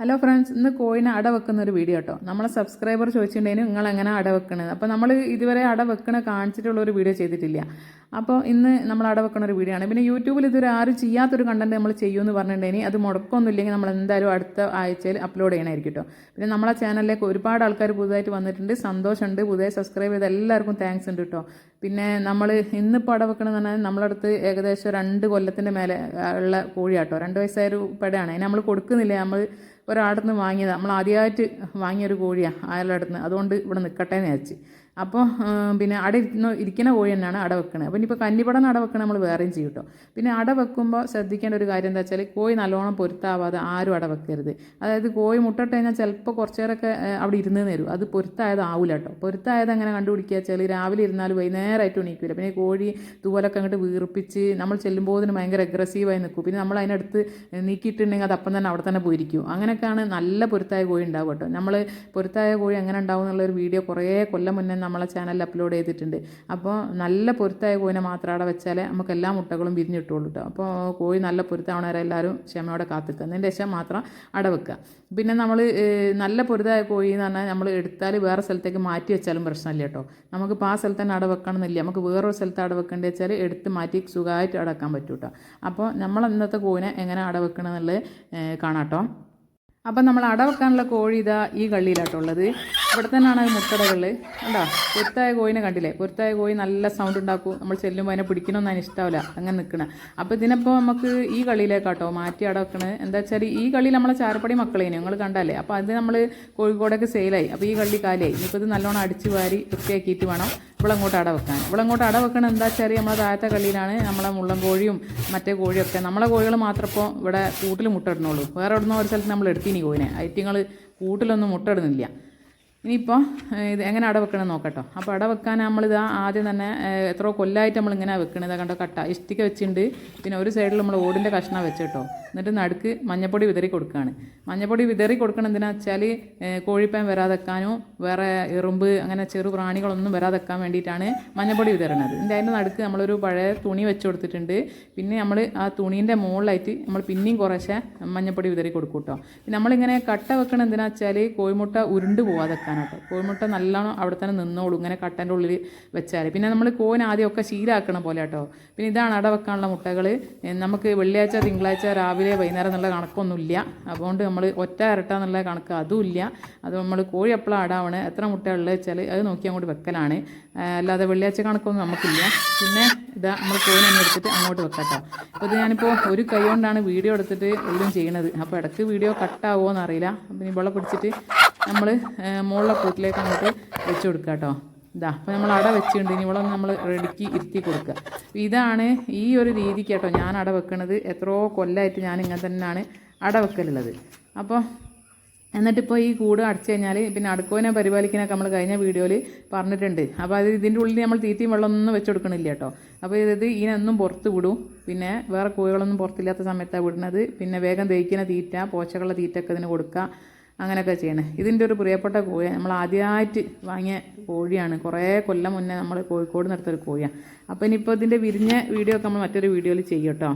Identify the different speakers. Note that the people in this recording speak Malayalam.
Speaker 1: ഹലോ ഫ്രണ്ട്സ് ഇന്ന് കോയിൻ അട വെക്കുന്ന ഒരു വീഡിയോ കേട്ടോ നമ്മളെ സബ്സ്ക്രൈബർ ചോദിച്ചിട്ടുണ്ടെങ്കിൽ നിങ്ങൾ എങ്ങനെ അട വെക്കണത്? അപ്പോൾ നമ്മൾ ഇതുവരെ അട വെക്കണ കാണിച്ചിട്ടുള്ള ഒരു വീഡിയോ ചെയ്തിട്ടില്ല. അപ്പോൾ ഇന്ന് നമ്മൾ അട വെക്കണ ഒരു വീഡിയോ ആണ്. പിന്നെ യൂട്യൂബിൽ ഇതുവരെ ആരും ചെയ്യാത്തൊരു കണ്ടന്റ് നമ്മൾ ചെയ്യുമെന്ന് പറഞ്ഞിട്ടുണ്ടെങ്കിൽ അത് മുടക്കമൊന്നുമില്ലെങ്കിൽ നമ്മൾ എന്തായാലും അടുത്ത ആഴ്ചയിൽ അപ്ലോഡ് ചെയ്യണമായിരിക്കും കേട്ടോ പിന്നെ നമ്മളെ ചാനലിലേക്ക് ഒരുപാട് ആൾക്കാർ പുതുതായിട്ട് വന്നിട്ടുണ്ട്. സന്തോഷമുണ്ട്. പുതിയ സബ്സ്ക്രൈബ് ചെയ്ത് എല്ലാവർക്കും താങ്ക്സ് ഉണ്ട് കേട്ടോ പിന്നെ നമ്മൾ ഇന്നിപ്പോൾ അട വെക്കണമെന്ന് പറഞ്ഞാൽ നമ്മളടുത്ത് ഏകദേശം രണ്ട് കൊല്ലത്തിന്റെ മേലെ ഉള്ള കോഴിയാട്ടോ രണ്ട് വയസ്സായ ഒരു പടയാണ്. അതിന് നമ്മൾ കൊടുക്കുന്നില്ല. നമ്മൾ ഒരാളുടെ വാങ്ങിയതാണ് വാങ്ങിയത്. നമ്മൾ ആദ്യമായിട്ട് വാങ്ങിയൊരു കോഴിയാണ് അയാളുടെ അടുത്ത് അതുകൊണ്ട് ഇവിടെ നിൽക്കട്ടെ എന്ന് വിചാരിച്ച്. അപ്പോൾ പിന്നെ അട ഇരുന്ന് ഇരിക്കുന്ന കോഴി തന്നെയാണ് അട വെക്കുന്നത് അപ്പോൾ ഇനിയിപ്പോൾ കന്നിപ്പടം അട വെക്കണം നമ്മൾ വേറെയും ചെയ്യും കേട്ടോ പിന്നെ അട വെക്കുമ്പോൾ ശ്രദ്ധിക്കേണ്ട ഒരു കാര്യം എന്താ വെച്ചാൽ കോഴി നല്ലോണം പൊരുത്താവാതെ ആരും അട വെക്കരുത്. അതായത് കോഴി മുട്ടട്ട് കഴിഞ്ഞാൽ ചിലപ്പോൾ കുറച്ച് നേരമൊക്കെ അവിടെ ഇരുന്ന് തരും. അത് പൊരുത്തായത് ആവില്ല കേട്ടോ പൊരുത്തായത് എങ്ങനെ കണ്ടുപിടിക്കുക വെച്ചാൽ രാവിലെ ഇരുന്നാൽ വൈകുന്നേരമായിട്ട് ഉണീക്കില്ല പിന്നെ കോഴി തൂവലൊക്കെ അങ്ങോട്ട് വീർപ്പിച്ച് നമ്മൾ ചെല്ലുമ്പോൾ അതിന് ഭയങ്കര അഗ്രസീവായി നിൽക്കും പിന്നെ നമ്മൾ അതിനടുത്ത് നീക്കിയിട്ടുണ്ടെങ്കിൽ അത് അപ്പം തന്നെ അവിടെ തന്നെ പോയിരിക്കും. അങ്ങനെയൊക്കെയാണ് നല്ല പൊരുത്തായ കോഴി ഉണ്ടാവും കേട്ടോ നമ്മൾ പൊരുത്തായ കോഴി എങ്ങനെ ഉണ്ടാവും എന്നുള്ളൊരു വീഡിയോ കുറേ കൊല്ലം മുന്നേ നമ്മളെ ചാനലിൽ അപ്ലോഡ് ചെയ്തിട്ടുണ്ട്. അപ്പോൾ നല്ല പൊരുത്തായ കോഴിനെ മാത്രം അവിടെ വെച്ചാലേ നമുക്ക് എല്ലാ മുട്ടകളും വിരിഞ്ഞിട്ടുള്ളൂ കേട്ടോ അപ്പോൾ കോഴി നല്ല പൊരുത്താവണ വരെ എല്ലാവരും ക്ഷമയോടെ കാത്തിക്കുക. അതിന്റെ ശേഷം മാത്രം അടവെക്കുക പിന്നെ നമ്മൾ നല്ല പൊരുതായ കോഴി എന്ന് പറഞ്ഞാൽ നമ്മൾ എടുത്താൽ വേറെ സ്ഥലത്തേക്ക് മാറ്റി വെച്ചാലും പ്രശ്നമില്ല കേട്ടോ നമുക്കിപ്പോൾ ആ സ്ഥലത്ത് തന്നെ അടവെക്കണം വെക്കണമെന്നില്ല. നമുക്ക് വേറൊരു സ്ഥലത്ത് അടവെക്കേണ്ടത് വെച്ചാൽ എടുത്ത് മാറ്റി സുഖമായിട്ട് അടക്കാൻ പറ്റും കേട്ടോ അപ്പോൾ നമ്മൾ ഇന്നത്തെ കോഴിനെ എങ്ങനെ അടവെക്കണം എന്നുള്ളത് കാണാം കേട്ടോ അപ്പം നമ്മൾ അടവെക്കാനുള്ള കോഴി ഇതാ ഈ കള്ളിയിലാട്ടുള്ളത് ഇവിടെ തന്നെയാണ് മുട്ടടകൾ കണ്ടോ? പൊരുത്തായ കോയിനെ കണ്ടില്ലേ? പൊരുത്തായ കോയി നല്ല സൗണ്ട് ഉണ്ടാക്കും. നമ്മൾ ചെല്ലുമ്പോൾ അതിനെ പിടിക്കണമെന്ന് അതിന് ഇഷ്ടാവില്ല അങ്ങനെ നിൽക്കണം അപ്പോൾ ഇതിനപ്പോൾ നമുക്ക് ഈ കളിയിലേക്കാട്ടോ മാറ്റി അട വെക്കണത് എന്താ വെച്ചാൽ ഈ കളിയിൽ നമ്മളെ ചാരപ്പടി മക്കളേനെ. നിങ്ങൾ കണ്ടല്ലേ? അപ്പോൾ അത് നമ്മൾ കോഴിക്കോടൊക്കെ സെയിലായി അപ്പോൾ ഈ കള്ളി കാലിയായി. ഇനിയിപ്പോൾ ഇത് നല്ലോണം അടിച്ച് വാരി വൃത്തിയാക്കിയിട്ട് വേണം ഇവളങ്ങോട്ട് അട വെക്കാൻ. ഇവളങ്ങോട്ട് അട വെക്കണം എന്താ വെച്ചാൽ നമ്മളെ താഴത്തെ കളിയിലാണ് നമ്മളെ മുള്ളൻ കോഴിയും മറ്റേ കോഴിയൊക്കെ നമ്മളെ കോഴികൾ മാത്രം ഇപ്പോൾ ഇവിടെ കൂട്ടിൽ മുട്ടിടണുള്ളൂ വേറെ എവിടുന്നോ ഒരു സ്ഥലത്ത് നമ്മൾ എടുത്തിനി കോഴിനെ. ഐറ്റിങ്ങൾ കൂട്ടിലൊന്നും മുട്ടയിടുന്നില്ല ഇനിയിപ്പോൾ ഇത് എങ്ങനെ അട വെക്കണം നോക്കട്ടോ. അപ്പോൾ അട വെക്കാൻ നമ്മളിത് ആദ്യം തന്നെ എത്ര കൊല്ലമായിട്ട് നമ്മൾ ഇങ്ങനെ വെക്കണത് കണ്ടോ കട്ട. ഇഷ്ടിക്ക വെച്ചിട്ടുണ്ട് പിന്നെ ഒരു സൈഡിൽ നമ്മൾ ഓടിന്റെ കഷ്ണം വെച്ചിട്ടോ. എന്നിട്ട് നടുക്ക് മഞ്ഞപ്പൊടി വിതറി കൊടുക്കുകയാണ്. മഞ്ഞപ്പൊടി വിതറി കൊടുക്കണം എന്തിനാ വെച്ചാൽ കോഴിപ്പാൻ വരാതെക്കാനോ വേറെ എറുമ്പ് അങ്ങനെ ചെറു പ്രാണികളൊന്നും വരാതെക്കാൻ വേണ്ടിയിട്ടാണ് മഞ്ഞപ്പൊടി വിതരണത് എന്റെ അതിന്റെ നടുക്ക് നമ്മളൊരു പഴയ തുണി വെച്ച് കൊടുത്തിട്ടുണ്ട്. പിന്നെ നമ്മൾ ആ തുണീന്റെ മുകളിലായിട്ട് നമ്മൾ പിന്നെയും കുറേശ്ശെ മഞ്ഞപ്പൊടി വിതറി കൊടുക്കും കേട്ടോ നമ്മളിങ്ങനെ കട്ട വെക്കണം എന്തിനാ വെച്ചാൽ കോഴിമുട്ട ഉരുണ്ട് പോവാതെക്കാനാട്ടോ കോഴിമുട്ട നല്ലോണം അവിടെ തന്നെ നിന്നോളൂ ഇങ്ങനെ കട്ടന്റെ ഉള്ളിൽ വെച്ചാൽ പിന്നെ നമ്മൾ കോയിൻ ആദ്യമൊക്കെ ശീലാക്കണം പോലെ കേട്ടോ പിന്നെ ഇതാണ് അട വെക്കാനുള്ള മുട്ടകൾ നമുക്ക് വെള്ളിയാഴ്ച തിങ്കളാഴ്ച രാവിലെ വൈകുന്നേരം എന്നുള്ള കണക്കൊന്നുമില്ല. അതുകൊണ്ട് നമ്മൾ ഒറ്റ ഇരട്ട എന്നുള്ള കണക്ക് അതുമില്ല അത് നമ്മൾ കോഴി എപ്പോഴും ആടാവണ് എത്ര മുട്ട ഉള്ളത് വെച്ചാൽ അത് നോക്കി അങ്ങോട്ട് വെക്കലാണ്. അല്ലാതെ വെള്ളിയാഴ്ച കണക്കൊന്നും നമുക്കില്ല. പിന്നെ ഇതാ നമ്മൾ കോഴിനെ എടുത്തിട്ട് അങ്ങോട്ട് വെക്കട്ടോ. അപ്പോൾ ഇത് ഞാനിപ്പോൾ ഒരു കൈ കൊണ്ടാണ് വീഡിയോ എടുത്തിട്ട് എല്ലാം ചെയ്യണത്. അപ്പോൾ ഇടയ്ക്ക് വീഡിയോ കട്ടാവുമോ എന്നറിയില്ല. അപ്പം ഇവളെ പിടിച്ചിട്ട് നമ്മൾ മുകളിലെ കൂട്ടിലേക്ക് അങ്ങോട്ട് വെച്ച് കൊടുക്കാം കേട്ടോ ഇതാ അപ്പോൾ നമ്മൾ അട വെച്ചിട്ടുണ്ട്. ഇനി ഇവളൊന്ന് നമ്മൾ റെഡിക്ക് ഇരുത്തി കൊടുക്കുക അപ്പോൾ ഇതാണ് ഈ ഒരു രീതിക്ക് കേട്ടോ. ഞാൻ അട വെക്കണത്. എത്രയോ കൊല്ലമായിട്ട് ഞാൻ ഇങ്ങനെ തന്നെയാണ് അട വെക്കലുള്ളത്. അപ്പോൾ എന്നിട്ടിപ്പോൾ ഈ കൂട് അടച്ചു കഴിഞ്ഞാൽ പിന്നെ അടുക്കോനെ പരിപാലിക്കാനൊക്കെ നമ്മൾ കഴിഞ്ഞ വീഡിയോയിൽ പറഞ്ഞിട്ടുണ്ട്. അപ്പോൾ അത് ഇതിന്റെ ഉള്ളിൽ നമ്മൾ തീറ്റയും വെള്ളമൊന്നും വെച്ച് കൊടുക്കണില്ല കേട്ടോ. അപ്പോൾ ഇത് ഇതിനൊന്നും പുറത്ത് വിടും. പിന്നെ വേറെ കോഴികളൊന്നും പുറത്തില്ലാത്ത സമയത്താണ് വിടുന്നത്. പിന്നെ വേഗം ദഹിക്കുന്ന തീറ്റ പോച്ചകളുടെ തീറ്റ ഒക്കെ ഇതിന് കൊടുക്കുക അങ്ങനെയൊക്കെ ചെയ്യണേ. ഇതിന്റെ ഒരു പ്രിയപ്പെട്ട കോഴി നമ്മൾ ആദ്യമായിട്ട് വാങ്ങിയ കോഴിയാണ്. കുറേ കൊല്ലം മുന്നേ നമ്മൾ കോഴിക്കോട് നിന്നെടുത്തൊരു കോഴിയാണ്. അപ്പോൾ ഇനിയിപ്പോൾ ഇതിന്റെ വിരിഞ്ഞ വീഡിയോ ഒക്കെ നമ്മൾ മറ്റൊരു വീഡിയോയിൽ ചെയ്യും കേട്ടോ.